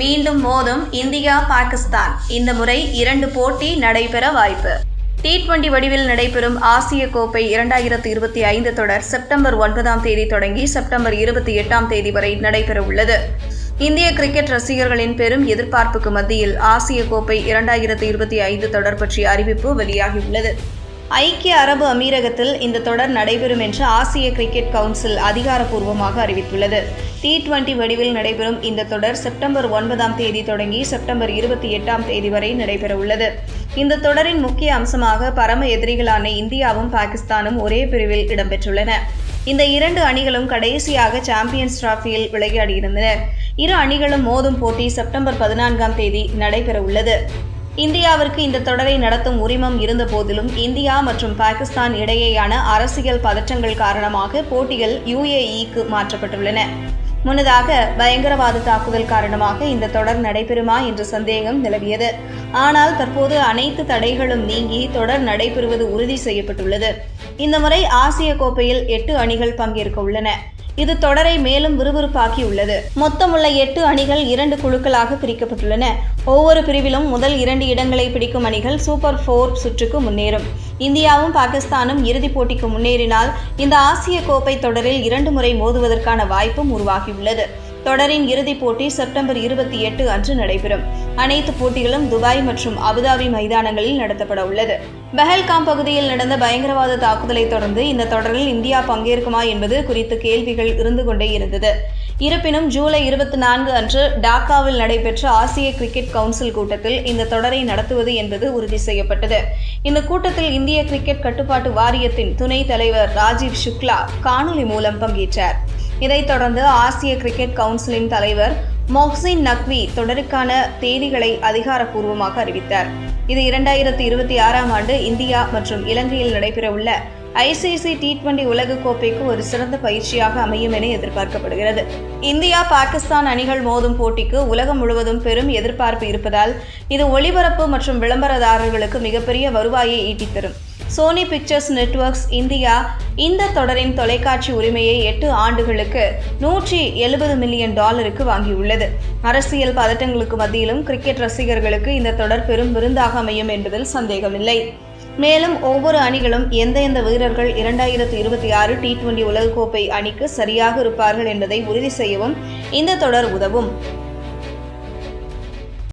மீண்டும் மோதும் இந்தியா பாகிஸ்தான். இந்த முறை இரண்டு போட்டி நடைபெற வாய்ப்பு. டி டுவெண்டி வடிவில் நடைபெறும் ஆசிய கோப்பை இரண்டாயிரத்து இருபத்தி ஐந்து தொடர் செப்டம்பர் ஒன்பதாம் தேதி தொடங்கி செப்டம்பர் இருபத்தி எட்டாம் தேதி வரை நடைபெற உள்ளது. இந்திய கிரிக்கெட் ரசிகர்களின் பெரும் எதிர்பார்ப்புக்கு மத்தியில் ஆசிய கோப்பை இரண்டாயிரத்து இருபத்தி ஐந்து தொடர் பற்றிய அறிவிப்பு வெளியாகியுள்ளது. ஐக்கிய அரபு அமீரகத்தில் இந்த தொடர் நடைபெறும் என்று ஆசிய கிரிக்கெட் கவுன்சில் அதிகாரப்பூர்வமாக அறிவித்துள்ளது. டி டுவெண்டி வடிவில் நடைபெறும் இந்த தொடர் செப்டம்பர் ஒன்பதாம் தேதி தொடங்கி செப்டம்பர் இருபத்தி எட்டாம் தேதி வரை நடைபெறவுள்ளது. இந்த தொடரின் முக்கிய அம்சமாக பரம எதிரிகளான இந்தியாவும் பாகிஸ்தானும் ஒரே பிரிவில் இடம்பெற்றுள்ளன. இந்த இரண்டு அணிகளும் கடைசியாக சாம்பியன்ஸ் டிராஃபியில் விளையாடியிருந்தனர் இரு அணிகளும் மோதும் போட்டி செப்டம்பர் பதினான்காம் தேதி நடைபெறவுள்ளது. இந்தியாவிற்கு இந்த தொடரை நடத்தும் உரிமம் இருந்த போதிலும் இந்தியா மற்றும் பாகிஸ்தான் இடையேயான அரசியல் பதற்றங்கள் காரணமாக போட்டிகள் யுஏஇக்கு மாற்றப்பட்டுள்ளன. முன்னதாக பயங்கரவாத தாக்குதல் காரணமாக இந்த தொடர் நடைபெறுமா என்ற சந்தேகம் நிலவியது. ஆனால் தற்போது அனைத்து தடைகளும் நீங்கி தொடர் நடைபெறுவது உறுதி செய்யப்பட்டுள்ளது. இந்த முறை ஆசிய கோப்பையில் எட்டு அணிகள் பங்கேற்க உள்ளன. இது தொடரை மேலும் விறுவிறுப்பாக்கியுள்ளது மொத்தமுள்ள எட்டு அணிகள் இரண்டு குழுக்களாக பிரிக்கப்பட்டுள்ளன. ஒவ்வொரு பிரிவிலும் முதல் இரண்டு இடங்களை பிடிக்கும் அணிகள் சூப்பர் ஃபோர் சுற்றுக்கு முன்னேறும். இந்தியாவும் பாகிஸ்தானும் இறுதிப் போட்டிக்கு முன்னேறினால் இந்த ஆசிய கோப்பை தொடரில் இரண்டு முறை மோதுவதற்கான வாய்ப்பும் உருவாகியுள்ளது. தொடரின் இறுதிப் போட்டி செப்டம்பர் இருபத்தி எட்டு அன்று நடைபெறும். அனைத்து போட்டிகளும் துபாய் மற்றும் அபுதாபி மைதானங்களில் நடத்தப்பட உள்ளது. பெஹல்காம் பகுதியில் நடந்த பயங்கரவாத தாக்குதலை தொடர்ந்து இந்த தொடரில் இந்தியா பங்கேற்குமா என்பது குறித்து கேள்விகள் இருந்து கொண்டே இருந்தது. இருப்பினும் ஜூலை இருபத்தி நான்கு அன்று டாக்காவில் நடைபெற்ற ஆசிய கிரிக்கெட் கவுன்சில் கூட்டத்தில் இந்த தொடரை நடத்துவது என்பது உறுதி செய்யப்பட்டது. இந்த கூட்டத்தில் இந்திய கிரிக்கெட் கட்டுப்பாட்டு வாரியத்தின் துணைத் தலைவர் ராஜீவ் சுக்லா காணொலி மூலம் பங்கேற்றார். இதைத் தொடர்ந்து ஆசிய கிரிக்கெட் கவுன்சிலின் தலைவர் மொஹ்சின் நக்வி தொடருக்கான தேதிகளை அதிகாரப்பூர்வமாக அறிவித்தார். இது இரண்டாயிரத்தி இருபத்தி ஆறாம் ஆண்டு இந்தியா மற்றும் இலங்கையில் நடைபெறவுள்ள ஐசிசி டி டுவெண்டி உலகக்கோப்பைக்கு ஒரு சிறந்த பயிற்சியாக அமையும் என எதிர்பார்க்கப்படுகிறது. இந்தியா பாகிஸ்தான் அணிகள் மோதும் போட்டிக்கு உலகம் முழுவதும் பெரும் எதிர்பார்ப்பு இருப்பதால் இது ஒளிபரப்பு மற்றும் விளம்பரதாரர்களுக்கு மிகப்பெரிய வருவாயை ஈட்டித்தரும். சோனி பிக்சர்ஸ் நெட்வொர்க்ஸ் இந்தியா இந்த தொடரின் தொலைக்காட்சி உரிமையை எட்டு ஆண்டுகளுக்கு நூற்றி எழுபது மில்லியன் டாலருக்கு வாங்கியுள்ளது. அரசியல் பதட்டங்களுக்கு மத்தியிலும் கிரிக்கெட் ரசிகர்களுக்கு இந்த தொடர் பெரும் விருந்தாக அமையும் என்பதில் சந்தேகமில்லை. மேலும் ஒவ்வொரு அணிகளும் எந்த எந்த வீரர்கள் இரண்டாயிரத்து இருபத்தி ஆறு டி டுவெண்டி உலகக்கோப்பை அணிக்கு சரியாக இருப்பார்கள் என்பதை உறுதி செய்யவும் இந்த தொடர் உதவும்.